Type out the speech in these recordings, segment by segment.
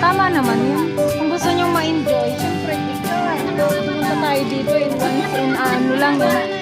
Tama naman yun. Kung gusto nyong ma-enjoy, syempre, pumunta tayo dito in once in ano lang, eh.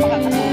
makakasuha.